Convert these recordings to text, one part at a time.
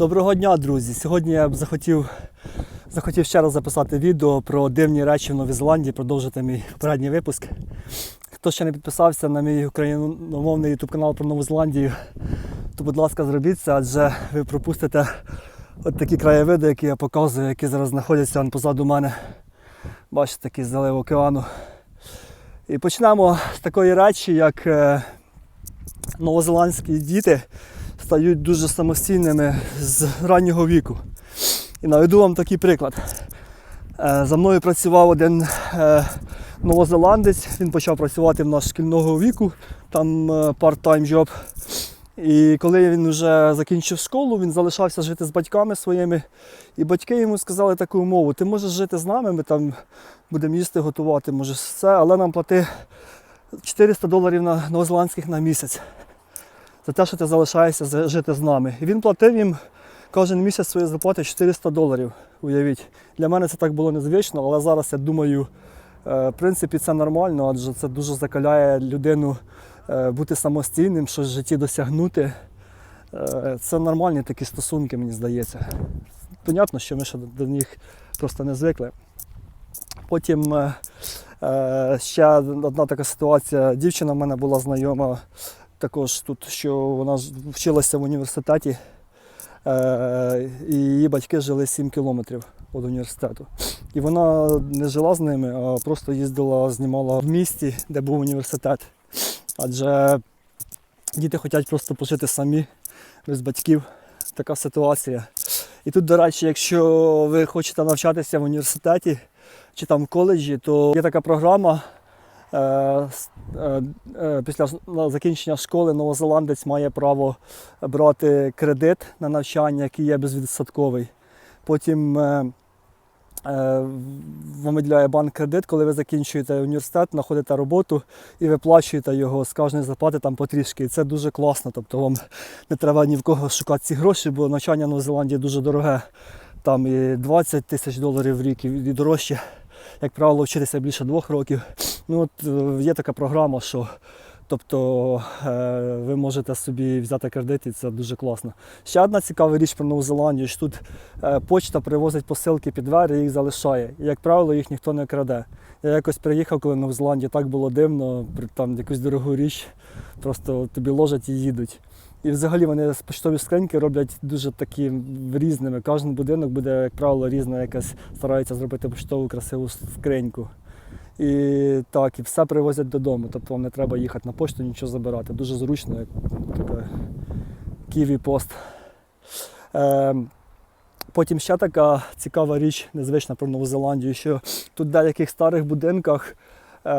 Доброго дня, друзі! Сьогодні я б захотів, захотів ще раз записати відео про дивні речі в Новій Зеландії, продовжити мій попередній випуск. Хто ще не підписався на мій україномовний YouTube канал про Нову Зеландію, то будь ласка, зробіть це, адже ви пропустите от такі краєвиди, які я показую, які зараз знаходяться позаду мене. Бачите, такий залив океану. І почнемо з такої речі, як е, новозеландські діти стають дуже самостійними з раннього віку. І наведу вам такий приклад. Е, За мною працював один е, новозеландець, він почав працювати в нас шкільного віку, там е, part-time job. І коли він вже закінчив школу, він залишався жити з батьками своїми. І батьки йому сказали таку умову: ти можеш жити з нами, ми там будемо їсти, готувати, можеш все, але нам плати 400 доларів на новозеландських на місяць за те, що ти залишаєшся жити з нами. І він платив їм кожен місяць свої зарплати 400 доларів. Уявіть. Для мене це так було незвично, але зараз я думаю, е, в принципі, це нормально, адже це дуже закаляє людину е, бути самостійним, щось в житті досягнути. Е, Це нормальні такі стосунки, мені здається. Понятно, що ми ще до- них просто не звикли. Потім ще одна така ситуація. Дівчина в мене була знайома також тут, що вона вчилася в університеті, е, і її батьки жили 7 кілометрів від університету. І вона не жила з ними, а просто їздила, знімала в місті, де був університет. Адже діти хочуть просто пожити самі, без батьків. Така ситуація. І тут, до речі, якщо ви хочете навчатися в університеті чи там в коледжі, то є така програма. Е, е, е, Після закінчення школи новозеландець має право брати кредит на навчання, який є безвідсотковий. Потім виділяє банк кредит, коли ви закінчуєте університет, знаходите роботу і виплачуєте його з кожної зарплати там потрішки. І це дуже класно. Тобто вам не треба ні в кого шукати ці гроші, бо навчання в Новій дуже дороге. Там і 20 тисяч доларів в рік, і дорожче. Як правило, вчитися більше двох років. Ну от е, є така програма, що тобто е, ви можете собі взяти кредит, і це дуже класно. Ще одна цікава річ про Нову Зеландію, що тут е, почта привозить посилки під двері і їх залишає. І, як правило, їх ніхто не краде. Я якось приїхав, коли в Нову Зеландію, так було дивно, там якусь дорогу річ, просто тобі ложать і їдуть. І взагалі вони з поштові скриньки роблять дуже такі різними. Кожен будинок буде, як правило, різна якась, стараються зробити поштову красиву скриньку. І так, і все привозять додому. Тобто вам не треба їхати на пошту, нічого забирати. Дуже зручно, як така Києві пост. Е, потім ще така цікава річ, незвична про Нову Зеландію, що тут в деяких старих будинках е,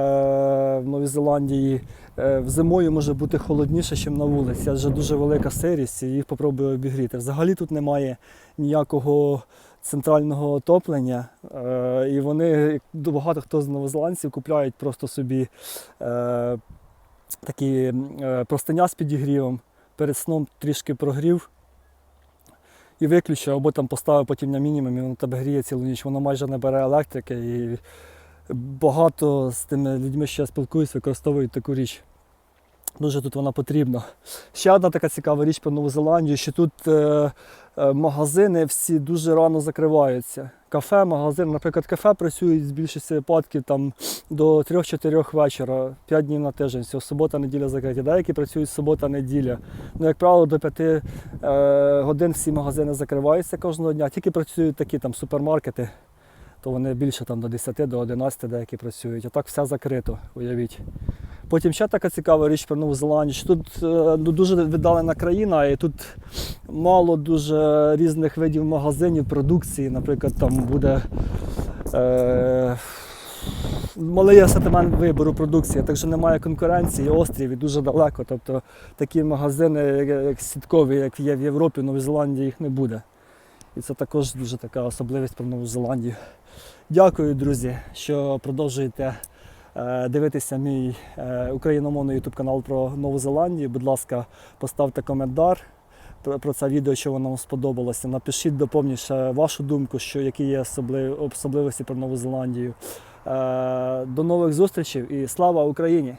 в Новій Зеландії е, зимою може бути холодніше, ніж на вулиці, адже дуже велика сирість, і їх попробую обігріти. Взагалі тут немає ніякого центрального отоплення, е, і вони, як багато хто з новозеландців, купляють просто собі е, такі е, простиня з підігрівом, перед сном трішки прогрів і виключив, або там поставив потім на мінімум, і воно тебе гріє цілу ніч, воно майже не бере електрики. І багато з тими людьми, що я спілкуюсь, використовують таку річ. Дуже тут вона потрібна. Ще одна така цікава річ про Нову Зеландію, що тут магазини всі дуже рано закриваються. Кафе, магазин, наприклад, кафе працюють з більшості випадків там до 3-4 вечора, 5 днів на тиждень. Всього субота, неділя закриті. Деякі працюють субота, неділя. Ну, як правило, до 5 е, годин всі магазини закриваються кожного дня. Тільки працюють такі там супермаркети, то вони більше там до 10, до 11 деякі працюють. А так все закрито, уявіть. Потім ще така цікава річ про Нову Зеландію, що тут е, ну, дуже віддалена країна, і тут мало дуже різних видів магазинів, продукції. Наприклад, там буде е, малий асортимент вибору продукції, так що немає конкуренції, острів і дуже далеко. Тобто такі магазини, як, сіткові, як є в Європі, в Новій Зеландії їх не буде. І це також дуже така особливість про Нову Зеландію. Дякую, друзі, що продовжуєте дивитися мій е, україномовний ютуб канал про Нову Зеландію. Будь ласка, поставте коментар про, про це відео, що воно вам сподобалося. Напишіть доповніше вашу думку, що які є особливості про Нову Зеландію. Е, До нових зустрічей і слава Україні!